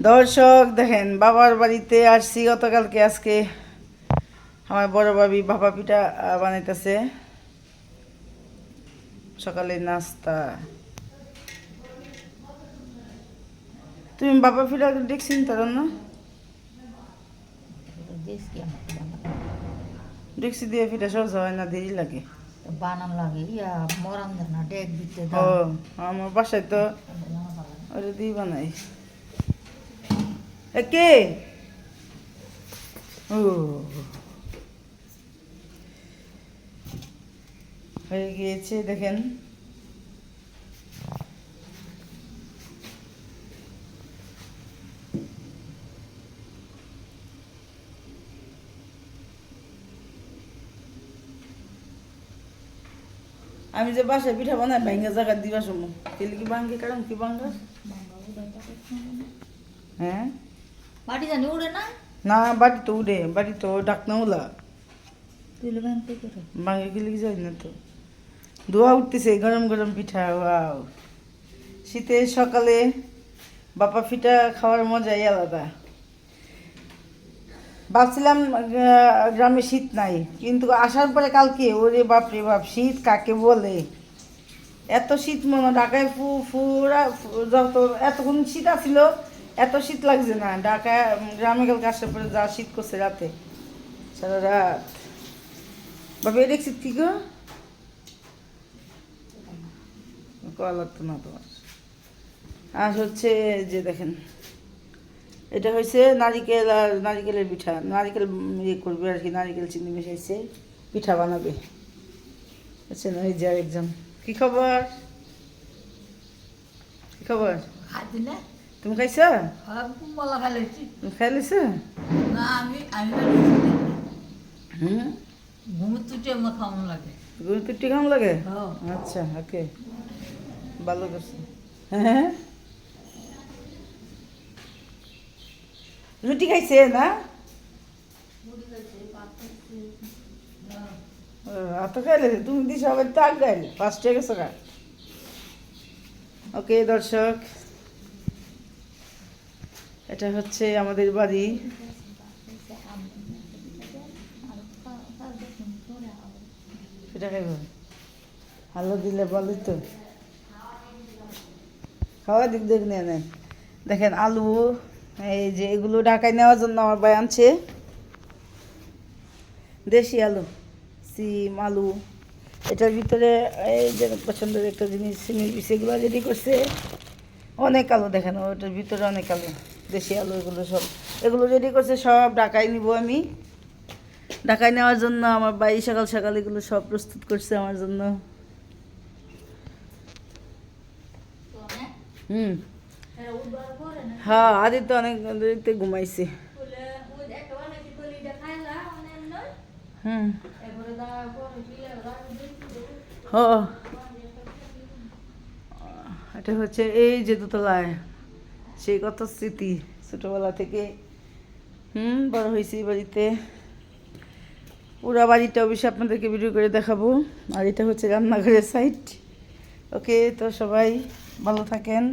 দর্শক দেখেন বাবার বাড়িতে আসছি। গতকালকে আজকে আমার বড় ভাবি ভাপা পিঠা বানাইতেছে। সকালে নাস্তা। তুমি বাবা পিঠা দেখছি তার না দেখছি দিয়ে পিঠা সহজ হয় না দেরি লাগে। বানান লাগে ইয়া মরান না ডেক দিতে ও আমার বাসায় তো ওটা দিয়ে বানাই। কে? ও। হয়ে গিয়েছে দেখেন। আমি যে বাসায় পিঠা বানাই ভাঙ্গা জায়গা দিবা সময় তেলে কি ভাঙ্গে? কারণ কি ভাঙ্গা? হ্যাঁ? বাড়ি জানি উড়ে না? না বাড়ি তো উঠে বাড়ি তো ডাকনা উলা। ভাঙ্গে গেলে কি যাই না তো। ধোয়া উঠতেছে গরম গরম পিঠা ওয়াও। শীতের সকালে বাপা পিঠা খাওয়ার মজাই আলাদা। ভাবছিলাম গ্রামে শীত নাই কিন্তু আসার পরে কালকে ওরে বাপরে বাপ শীত কাকে বলে? এত শীত মনে হয় ঢাকায় ফু ফুরা যত এতক্ষণ শীত আছিল এত শীত লাগছে না উম, গ্রামে কালকে আসার পরে যা শীত করছে রাতে? সারা রাত। বাবা এটা শীত কি কয়া লাগতো না তোমার। আর হচ্ছে যে দেখেন এটা হয়েছে নারিকেল আর নারিকেলের পিঠা। নারিকেল ইয়ে করবে আর কি নারিকেল চিনি মিশাইছে পিঠা বানাবে। বুঝছেন ওই যে একজন কি খবর? কি খবর? না তুমি খাইছো? মলা খাইছি তুমি না আমি আমি হুম ঘুমে তুটে আমার খাওয়ানো লাগে। গুড় তুটি খাম লাগে? হ্যাঁ। আচ্ছা ওকে। ভালো করছে। হ্যাঁ? রুটি খাইছে না? ও, খাইলে তুমি দিছো আবার তাক গাইলে। ফার্স্টে গেছো গা। ওকে দর্শক। এটা হচ্ছে আমাদের বাড়ি। সেটা খাইব? আলু দিলে বলি তো। খাওয়া দিক দেখ নিয়ে দেখেন আলু এই যে এগুলো ঢাকায় নেওয়ার জন্য আমার ভাই আনছে। দেশি আলু সিম আলু। এটার ভিতরে এই যে পছন্দের একটা জিনিস সিমের এগুলো রেডি করছে। অনেক আলু দেখেন ওটার ভিতরে অনেক আলু। দেশি আলু এগুলো সব। এগুলো রেডি করছে, সব ঢাকায় নিব আমি। ঢাকায় নেওয়ার জন্য আমার বাড়ি সকাল সকাল এগুলো সব প্রস্তুত করছে আমার জন্য। হুম। হ্যাঁ অনেক ঘুমাইছে। হুম। এটা হচ্ছে এই যে দোতলায়। সেই কত স্মৃতি ছোটোবেলা থেকে, হুম, বড় হয়েছি এই বাড়িতে। পুরা বাড়িটা অবশ্যই আপনাদেরকে ভিডিও করে দেখাবো। আর এটা হচ্ছে রান্নাঘরের সাইড ওকে তো সবাই ভালো থাকেন।